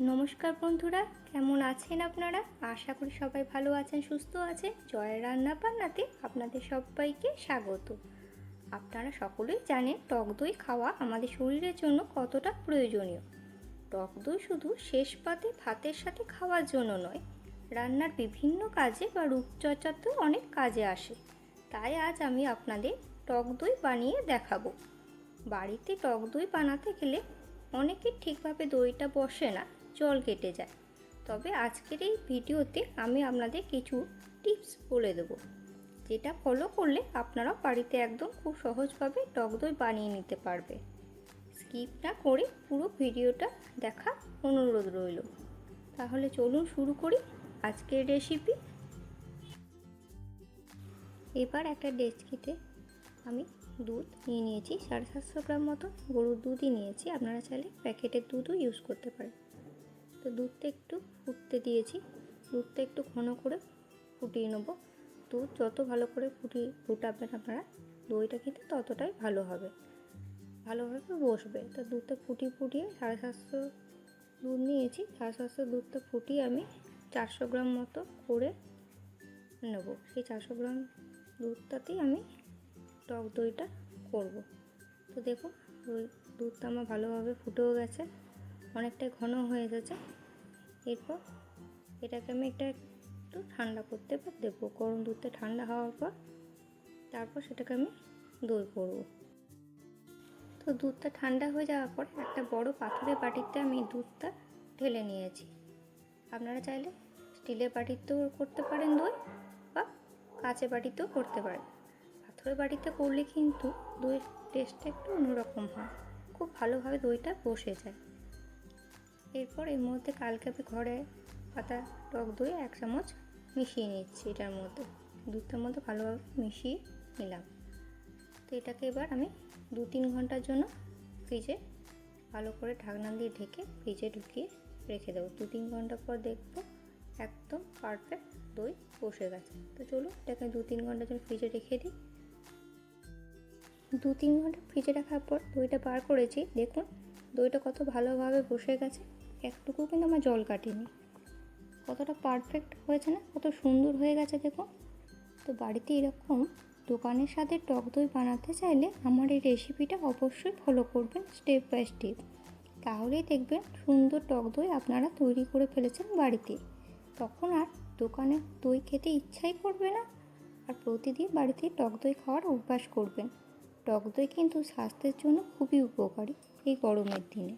নমস্কার বন্ধুরা, কেমন আছেন আপনারা? আশা করি সবাই ভালো আছেন, সুস্থ আছেন। জয়ের রান্না বান্নাতে আপনাদের সবাইকে স্বাগত। আপনারা সকলেই জানেন টক দই খাওয়া আমাদের শরীরের জন্য কতটা প্রয়োজনীয়। টক দই শুধু শেষ পাতে ভাতের সাথে খাওয়ার জন্য নয়, রান্নার বিভিন্ন কাজে বা রূপচর্চাতেও অনেক কাজে আসে। তাই আজ আমি আপনাদের টক দই বানিয়ে দেখাবো। বাড়িতে টক দই বানাতে গেলে অনেকের ঠিকভাবে দইটা বসে না জল কেটে যায়। তবে আজকের এই ভিডিওতে আমি আপনাদের কিছু টিপস বলে দেবো, যেটা ফলো করলে আপনারা বাড়িতে একদম খুব সহজভাবে টক দই বানিয়ে নিতে পারবে। স্কিপ না করে পুরো ভিডিওটা দেখা অনুরোধ রইল। তাহলে চলুন শুরু করি আজকের রেসিপি এবার একটা ডেচকিতে আমি দুধ নিয়ে নিয়েছি, সাড়ে সাতশো গ্রাম মতো গরুর দুধই নিয়েছি। আপনারা চাইলে প্যাকেটের দুধও ইউজ করতে পারেন। তো দুধটা একটু ফুটতে দিয়েছি। দুধটা একটু ঘন করে ফুটিয়ে নেব। দুধ যত ভালো করে ফুটিয়ে ফুটাবেন আপনারা, দইটা কিন্তু ততটাই ভালো হবে। ভালোভাবে বসবে। তো দুধটা ফুটিয়ে ফুটিয়ে সাড়ে সাতশো দুধ নিয়েছি। সাড়ে সাতশো দুধটা ফুটিয়ে আমি চারশো গ্রাম মতো করে নেব। সেই চারশো গ্রাম দুধটাতেই আমি টক দইটা করব। তো দেখো দই দুধটা আমার ভালোভাবে ফুটেও গেছে। অনেকটাই ঘন হয়ে গেছে। এরপর এটাকে আমি একটা একটু ঠান্ডা করতে পর দেবো। গরম দুধটা ঠান্ডা হওয়ার পর তারপর সেটাকে আমি দই করব। তো দুধটা ঠান্ডা হয়ে যাওয়ার পর একটা বড় পাথরের বাটিতে আমি দুধটা ঢেলে নিয়েছি। আপনারা চাইলে স্টিলের বাটিতেও করতে পারেন দই বা কাঁচের বাটিতেও করতে পারেন। পাথরের বাটিতে করলে কিন্তু দইয়ের টেস্টটা একটু অন্যরকম হয়। খুব ভালোভাবে দইটা বসে যায়। এরপর এর মধ্যে কালকে আমি ঘরে পাতা, টক দই এক চামচ মিশিয়ে নিচ্ছি এটার মধ্যে। দুধটার মধ্যে ভালোভাবে মিশিয়ে নিলাম। তো এটাকে এবার আমি দু তিন ঘণ্টার জন্য ফ্রিজে ভালো করে ঢাকনা দিয়ে ঢেকে ফ্রিজে ঢুকিয়ে রেখে দেবো। দু তিন ঘণ্টা পর দেখব একদম পারফেক্ট দই বসে গেছে। তো চলো এটাকে দু তিন ঘণ্টার জন্য ফ্রিজে রেখে দিই। দু তিন ঘণ্টা ফ্রিজে রাখার পর দইটা বার করেছি। দেখুন দইটা কত ভালোভাবে বসে গেছে। একটুকু কিন্তু আমার জল কাটেনি। কতটা পারফেক্ট হয়েছে না? কত সুন্দর হয়ে গেছে দেখুন তো বাড়িতে এরকম দোকানের সাথে টক দই বানাতে চাইলে আমার এই রেসিপিটা অবশ্যই ফলো করবেন স্টেপ বাই স্টেপ তাহলেই দেখবেন সুন্দর টক দই আপনারা তৈরি করে ফেলেছেন বাড়িতে। তখন আর দোকানে দই খেতে ইচ্ছাই করবে না। আর প্রতিদিন বাড়িতে টক দই খাওয়ার অভ্যাস করবেন। টক দই কিন্তু স্বাস্থ্যের জন্য খুবই উপকারী এই গরমের দিনে।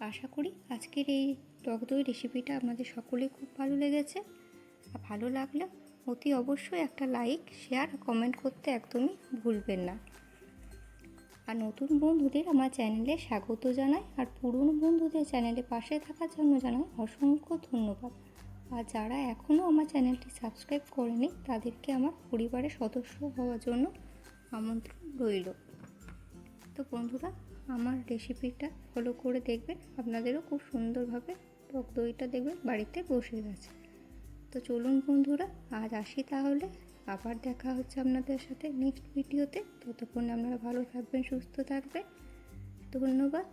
আশা করি আজকের এই টক দই রেসিপিটা আপনাদের সকলেই খুব ভালো লেগেছে। আর ভালো লাগলে অতি অবশ্যই একটা লাইক শেয়ার কমেন্ট করতে একদমই ভুলবেন না। আর নতুন বন্ধুদের আমার চ্যানেলে স্বাগত জানাই, আর পুরনো বন্ধুদের চ্যানেলে পাশে থাকার জন্য জানাই অসংখ্য ধন্যবাদ। আর যারা এখনও আমার চ্যানেলটি সাবস্ক্রাইব করেনি, তাদেরকে আমার পরিবারের সদস্য হওয়ার জন্য আমন্ত্রণ রইল। তো বন্ধুরা আমার রেসিপিটা ফলো করে দেখবেন। আপনাদেরও খুব সুন্দরভাবে টক দইটা দেখবেন বাড়িতে বসে গেছে তো চলুন বন্ধুরা, আজ আসি তাহলে। আবার দেখা হচ্ছে আপনাদের সাথে নেক্সট ভিডিওতে ততক্ষণ আপনারা ভালো থাকবেন, সুস্থ থাকবেন। ধন্যবাদ।